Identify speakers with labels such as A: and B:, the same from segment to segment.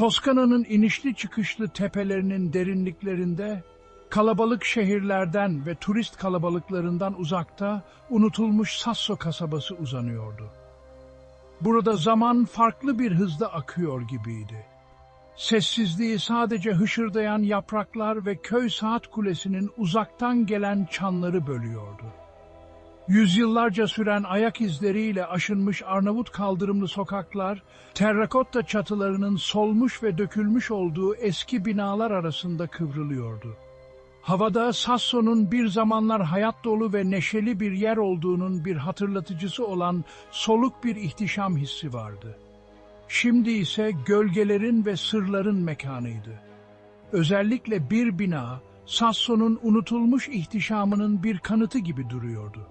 A: Toskana'nın inişli çıkışlı tepelerinin derinliklerinde, kalabalık şehirlerden ve turist kalabalıklarından uzakta unutulmuş Sasso kasabası uzanıyordu. Burada zaman farklı bir hızda akıyor gibiydi. Sessizliği sadece hışırdayan yapraklar ve köy saat kulesinin uzaktan gelen çanları bölüyordu. Yüzyıllarca süren ayak izleriyle aşınmış Arnavut kaldırımlı sokaklar, terrakotta çatılarının solmuş ve dökülmüş olduğu eski binalar arasında kıvrılıyordu. Havada Sasso'nun bir zamanlar hayat dolu ve neşeli bir yer olduğunun bir hatırlatıcısı olan soluk bir ihtişam hissi vardı. Şimdi ise gölgelerin ve sırların mekanıydı. Özellikle bir bina, Sasso'nun unutulmuş ihtişamının bir kanıtı gibi duruyordu.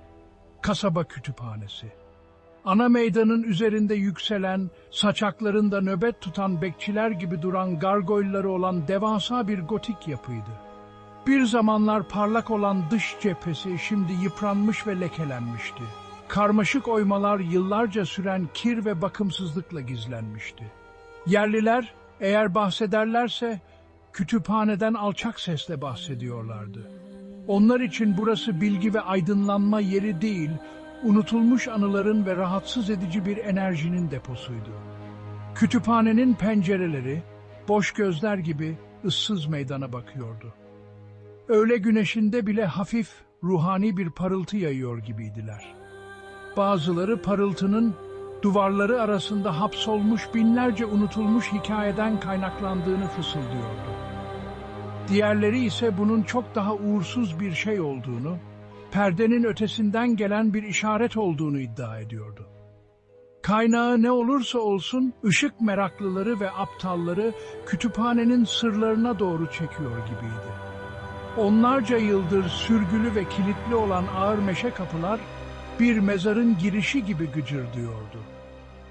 A: Kasaba kütüphanesi. Ana meydanın üzerinde yükselen, saçaklarında nöbet tutan bekçiler gibi duran gargoyları olan devasa bir gotik yapıydı. Bir zamanlar parlak olan dış cephesi şimdi yıpranmış ve lekelenmişti. Karmaşık oymalar yıllarca süren kir ve bakımsızlıkla gizlenmişti. Yerliler eğer bahsederlerse kütüphaneden alçak sesle bahsediyorlardı. Onlar için burası bilgi ve aydınlanma yeri değil, unutulmuş anıların ve rahatsız edici bir enerjinin deposuydu. Kütüphanenin pencereleri, boş gözler gibi ıssız meydana bakıyordu. Öğle güneşinde bile hafif, ruhani bir parıltı yayıyor gibiydiler. Bazıları parıltının duvarları arasında hapsolmuş binlerce unutulmuş hikayeden kaynaklandığını fısıldıyordu. Diğerleri ise bunun çok daha uğursuz bir şey olduğunu, perdenin ötesinden gelen bir işaret olduğunu iddia ediyordu. Kaynağı ne olursa olsun ışık meraklıları ve aptalları kütüphanenin sırlarına doğru çekiyor gibiydi. Onlarca yıldır sürgülü ve kilitli olan ağır meşe kapılar bir mezarın girişi gibi gıcırdıyordu.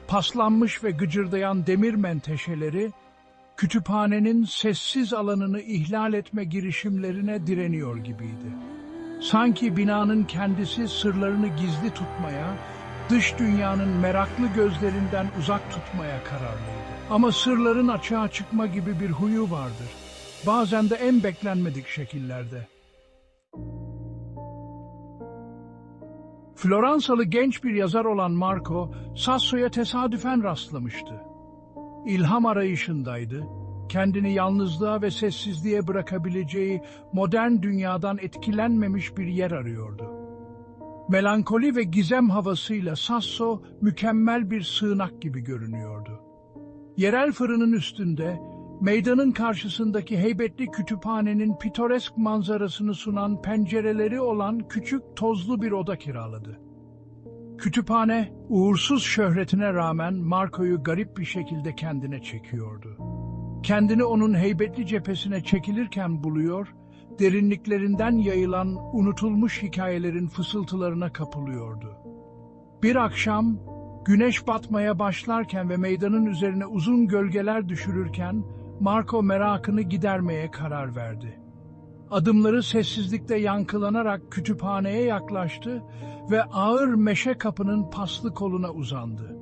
A: Paslanmış ve gıcırdayan demir menteşeleri kütüphanenin sessiz alanını ihlal etme girişimlerine direniyor gibiydi. Sanki binanın kendisi sırlarını gizli tutmaya, dış dünyanın meraklı gözlerinden uzak tutmaya kararlıydı. Ama sırların açığa çıkma gibi bir huyu vardır. Bazen de en beklenmedik şekillerde. Floransalı genç bir yazar olan Marco, Sasso'ya tesadüfen rastlamıştı. İlham arayışındaydı, kendini yalnızlığa ve sessizliğe bırakabileceği modern dünyadan etkilenmemiş bir yer arıyordu. Melankoli ve gizem havasıyla Sasso mükemmel bir sığınak gibi görünüyordu. Yerel fırının üstünde, meydanın karşısındaki heybetli kütüphanenin pitoresk manzarasını sunan pencereleri olan küçük tozlu bir oda kiraladı. Kütüphane, uğursuz şöhretine rağmen Marco'yu garip bir şekilde kendine çekiyordu. Kendini onun heybetli cephesine çekilirken buluyor, derinliklerinden yayılan unutulmuş hikayelerin fısıltılarına kapılıyordu. Bir akşam, güneş batmaya başlarken ve meydanın üzerine uzun gölgeler düşürürken, Marco merakını gidermeye karar verdi. Adımları sessizlikte yankılanarak kütüphaneye yaklaştı ve ağır meşe kapının paslı koluna uzandı.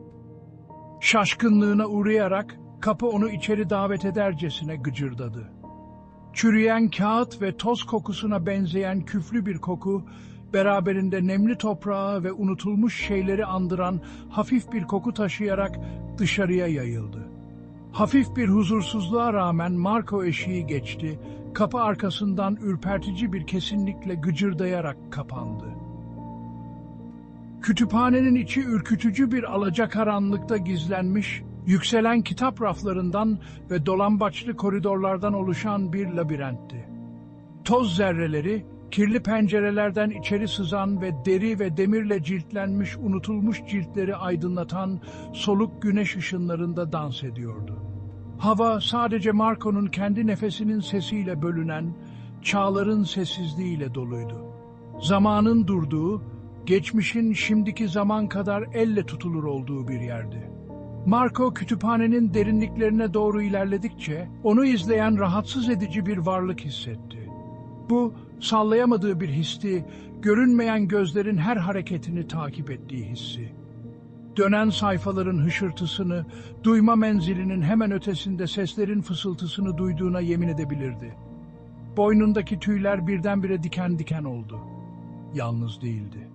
A: Şaşkınlığına uğrayarak kapı onu içeri davet edercesine gıcırdadı. Çürüyen kağıt ve toz kokusuna benzeyen küflü bir koku, beraberinde nemli toprağı ve unutulmuş şeyleri andıran hafif bir koku taşıyarak dışarıya yayıldı. Hafif bir huzursuzluğa rağmen Marco eşiği geçti, kapı arkasından ürpertici bir kesinlikle gıcırdayarak kapandı. Kütüphanenin içi ürkütücü bir alacakaranlıkta gizlenmiş, yükselen kitap raflarından ve dolambaçlı koridorlardan oluşan bir labirentti. Toz zerreleri, kirli pencerelerden içeri sızan ve deri ve demirle ciltlenmiş unutulmuş ciltleri aydınlatan soluk güneş ışınlarında dans ediyordu. Hava sadece Marco'nun kendi nefesinin sesiyle bölünen, çağların sessizliğiyle doluydu. Zamanın durduğu, geçmişin şimdiki zaman kadar elle tutulur olduğu bir yerdi. Marco kütüphanenin derinliklerine doğru ilerledikçe onu izleyen rahatsız edici bir varlık hissetti. Bu sallayamadığı bir histi, görünmeyen gözlerin her hareketini takip ettiği hissi. Dönen sayfaların hışırtısını, duyma menzilinin hemen ötesinde seslerin fısıltısını duyduğuna yemin edebilirdi. Boynundaki tüyler birdenbire diken diken oldu. Yalnız değildi.